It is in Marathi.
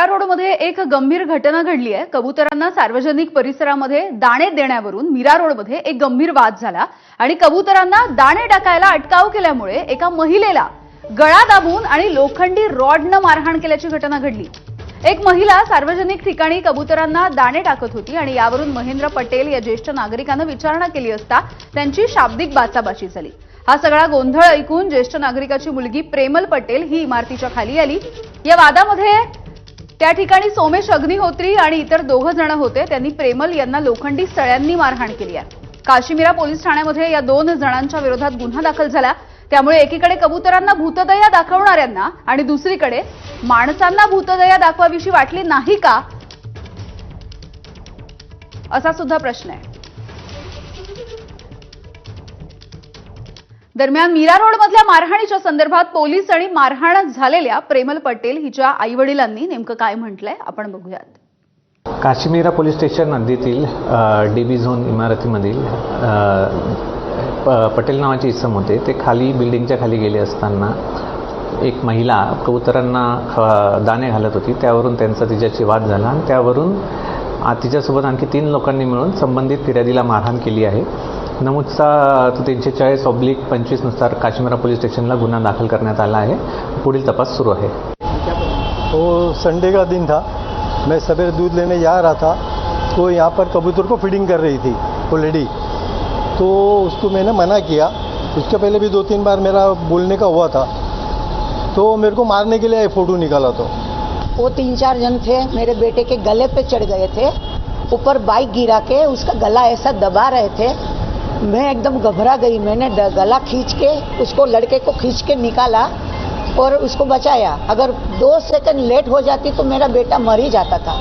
मीरा रोडमध्ये एक गंभीर घटना घडली आहे. कबुतरांना सार्वजनिक परिसरामध्ये दाणे देण्यावरून मीरा रोडमध्ये एक गंभीर वाद झाला आणि कबुतरांना दाणे टाकायला अटकाव केल्यामुळे एका महिलेला गळा दाबून आणि लोखंडी रॉडनं मारहाण केल्याची घटना घडली. एक महिला सार्वजनिक ठिकाणी कबुतरांना दाणे टाकत होती आणि यावरून महेंद्र पटेल या ज्येष्ठ नागरिकानं विचारणा केली असता त्यांची शाब्दिक बाचाबाची झाली. हा सगळा गोंधळ ऐकून ज्येष्ठ नागरिकाची मुलगी प्रेमल पटेल ही इमारतीच्या खाली आली. या वादामध्ये त्या ठिकाणी सोमेश अग्निहोत्री आणि इतर दोघं जण होते. त्यांनी प्रेमल यांना लोखंडी सळ्यांनी मारहाण केली आहे. काशीमिरा पोलीस ठाण्यामध्ये या दोन जणांच्या विरोधात गुन्हा दाखल झाला. त्यामुळे एकीकडे कबुतरांना भूतदया दाखवणाऱ्यांना आणि दुसरीकडे माणसांना भूतदया दाखवावीशी वाटली नाही का? असा सुद्धा प्रश्न आहे. दरम्यान मीरा रोड मधल्या मारहाणीच्या संदर्भात पोलीस आणि मारहाण झालेल्या प्रेमल पटेल हिच्या आईवडिलांनी नेमकं काय म्हटलंय आपण बघूयात. काश्मीरा पोलीस स्टेशन हद्दीतील डी बी झोन इमारतीमधील प- पटेल नावाचे इसम होते. ते खाली बिल्डिंगच्या खाली गेले असताना एक महिला कबुतरांना ख- दाणे घालत होती. त्यावरून त्यांचा तिच्याशी वाद झाला आणि त्यावरून तिच्यासोबत आणखी तीन लोकांनी मिळून संबंधित फिर्यादीला मारहाण केली आहे. नमूदचा तीनशे चाळीस ऑब्लिक पंचवीसनुसार काश्मीरा पोलीस स्टेशनला गुन्हा दाखल करण्यात आला आहे. पुढील तपास सुरू आहे. वो संडे का दिन था. मैं सवेरे दूध लेने जा रहा था. तो यहाँ पर कबूतर को फीडिंग कर रही थी वो लेडी तो उसको मैंने मना किया. उसके पहले भी दो तीन बार मेरा बोलने का हुआ था. तो मेरे को मारने के लिए आए फ़ोटो निकाला तो। वो तीन चार जन थे मेरे बेटे के गले पे चढ़ गए थे. ऊपर बाइक गिरा के उसका गला ऐसा दबा रहे थे. मैं एकदम घबरा गई। मैंने गला खींच के उसको लड़के को खींच के निकाला और उसको बचाया। अगर दो सेकंड लेट हो जाती तो मेरा बेटा मर ही जाता था।